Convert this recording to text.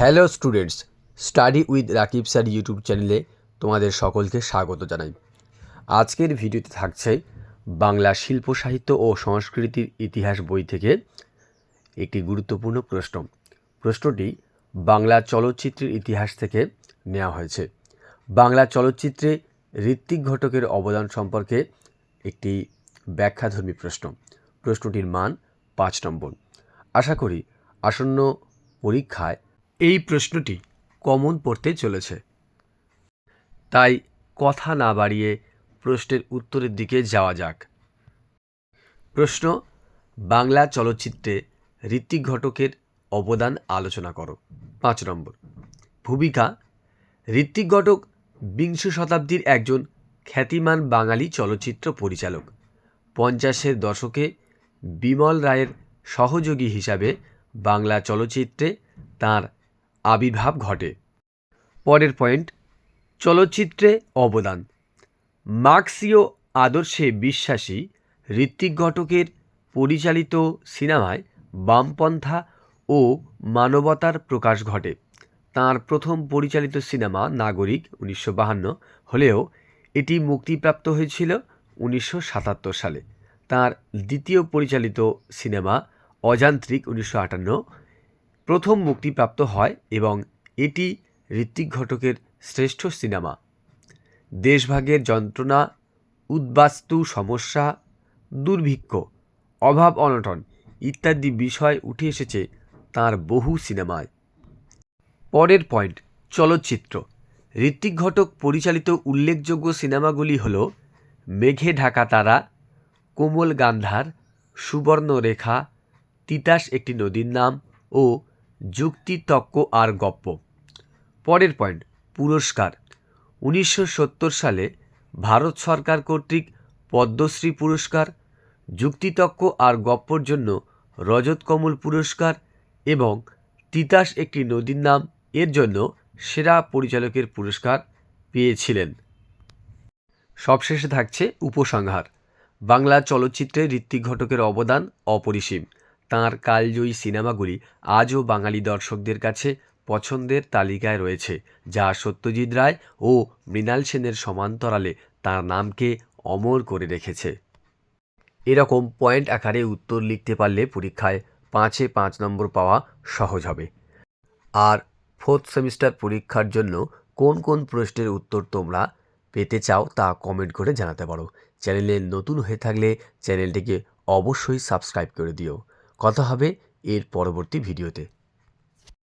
Hello students study with Rakib sir YouTube চ্যানেলে তোমাদের সকলকে স্বাগত জানাই। আজকের ভিডিওতে থাকছে বাংলা শিল্প সাহিত্য ও সংস্কৃতির ইতিহাস বই থেকে একটি গুরুত্বপূর্ণ প্রশ্ন। প্রশ্নটি বাংলা চলচ্চিত্রের ইতিহাস থেকে নেওয়া হয়েছে। বাংলা চলচ্চিত্রে ঋত্বিক ঘটকের অবদান সম্পর্কে একটি ব্যাখ্যাধর্মী প্রশ্ন। প্রশ্নটির মান পাঁচ নম্বর। আশা করি আসন্ন পরীক্ষায় এই প্রশ্নটি কমন পড়তে চলেছে। তাই কথা না বাড়িয়ে প্রশ্নের উত্তরের দিকে যাওয়া যাক। প্রশ্ন, বাংলা চলচ্চিত্রে ঋত্বিক ঘটকের অবদান আলোচনা করো। পাঁচ নম্বর, ভূমিকা, ঋত্বিক ঘটক বিংশ শতাব্দীর একজন খ্যাতিমান বাঙালি চলচ্চিত্র পরিচালক। পঞ্চাশের দশকে বিমল রায়ের সহযোগী হিসাবে বাংলা চলচ্চিত্রে তার আবির্ভাব ঘটে। পরের পয়েন্ট চলচ্চিত্রে অবদান। মার্ক্সীয় আদর্শে বিশ্বাসী ঋত্বিক ঘটকের পরিচালিত সিনেমায় বামপন্থা ও মানবতার প্রকাশ ঘটে। তার প্রথম পরিচালিত সিনেমা নাগরিক উনিশশো বাহান্ন, হলেও এটি মুক্তিপ্রাপ্ত হয়েছিল উনিশশো সাতাত্তর সালে। তার দ্বিতীয় পরিচালিত সিনেমা অযান্ত্রিক উনিশশো আটান্ন প্রথম মুক্তিপ্রাপ্ত হয় এবং এটি ঋত্বিক ঘটকের শ্রেষ্ঠ সিনেমা। দেশভাগের যন্ত্রণা, উদ্বাস্তু সমস্যা, দুর্ভিক্ষ, অভাব অনটন ইত্যাদি বিষয় উঠে এসেছে তার বহু সিনেমায়। পরের পয়েন্ট, চলচ্চিত্র। ঋত্বিক ঘটক পরিচালিত উল্লেখযোগ্য সিনেমাগুলি হল মেঘে ঢাকা তারা, কোমল গান্ধার, সুবর্ণরেখা, তিতাস একটি নদীর নাম ও যুক্তিতক্ক আর গপ্প। পরের পয়েন্ট, পুরস্কার। উনিশশো সত্তর সালে ভারত সরকার কর্তৃক পদ্মশ্রী পুরস্কার যুক্তিতক্ক আর গপ্পর জন্য রজত কমল পুরস্কার এবং তিতাস একটি নদীর নাম এর জন্য সেরা পরিচালকের পুরস্কার পেয়েছিলেন। সবশেষে থাকছে উপসংহার। বাংলা চলচ্চিত্রে ঋত্বিক ঘটকের অবদান অপরিসীম। তাঁর কালজয়ী সিনেমাগুলি আজও বাঙালি দর্শকদের কাছে পছন্দের তালিকায় রয়েছে, যা সত্যজিৎ রায় ও মৃণাল সেনের সমান্তরালে তার নামকে অমর করে রেখেছে। এরকম পয়েন্ট আকারে উত্তর লিখতে পারলে পরীক্ষায় পাঁচে পাঁচ নম্বর পাওয়া সহজ হবে। আর ফোর্থ সেমিস্টার পরীক্ষার জন্য কোন কোন প্রশ্নের উত্তর তোমরা পেতে চাও তা কমেন্ট করে জানাতে পারো। চ্যানেলে নতুন হয়ে থাকলে চ্যানেলটিকে অবশ্যই সাবস্ক্রাইব করে দিও। কথা হবে এর পরবর্তী ভিডিওতে।